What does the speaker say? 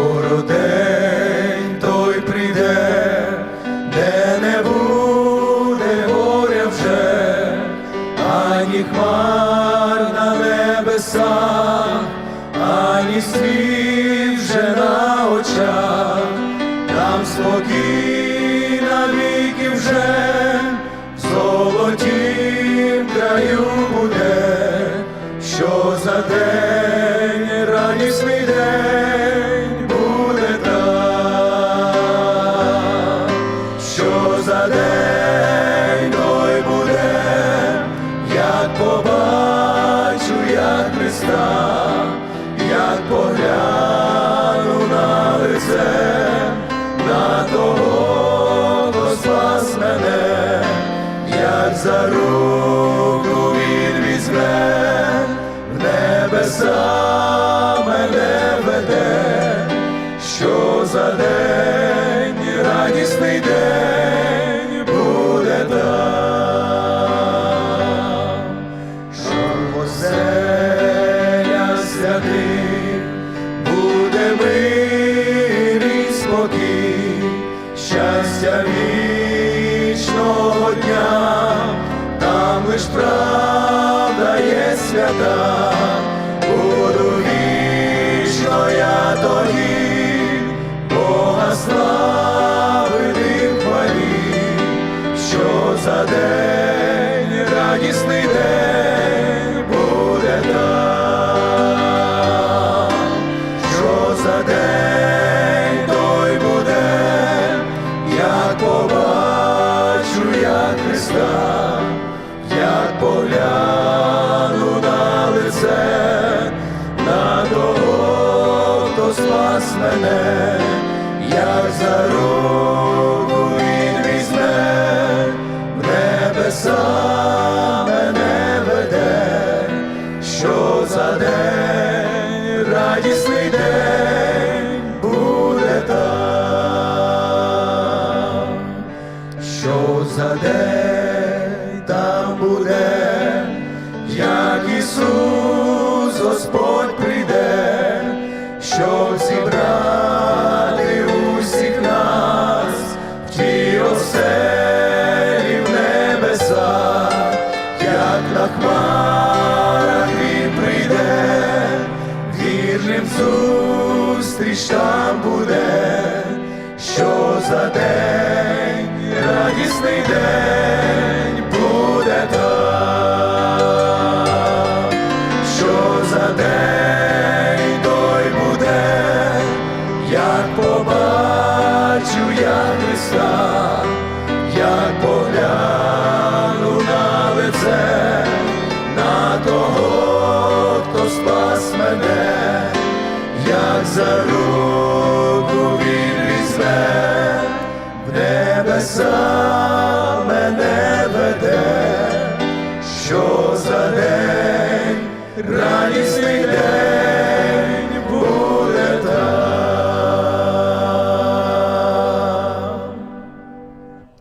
скоро той прийде, де не буде горя вже, ані хмар на ані слів вже на очах, там спокійна віки вже золотім краю буде, що за день радісний день. Погляну на лице, на того, хто спас мене, як за руку є мене, як за руку він візьме, в небеса мене веде, що за день, радісний день буде там, що за день на хмарах він прийде, вірним зустріч там буде, що за день, радісний день буде там, що за день той буде, як побачу я Христа, як погляну як за руку він візьме, в небеса мене веде, що за день радість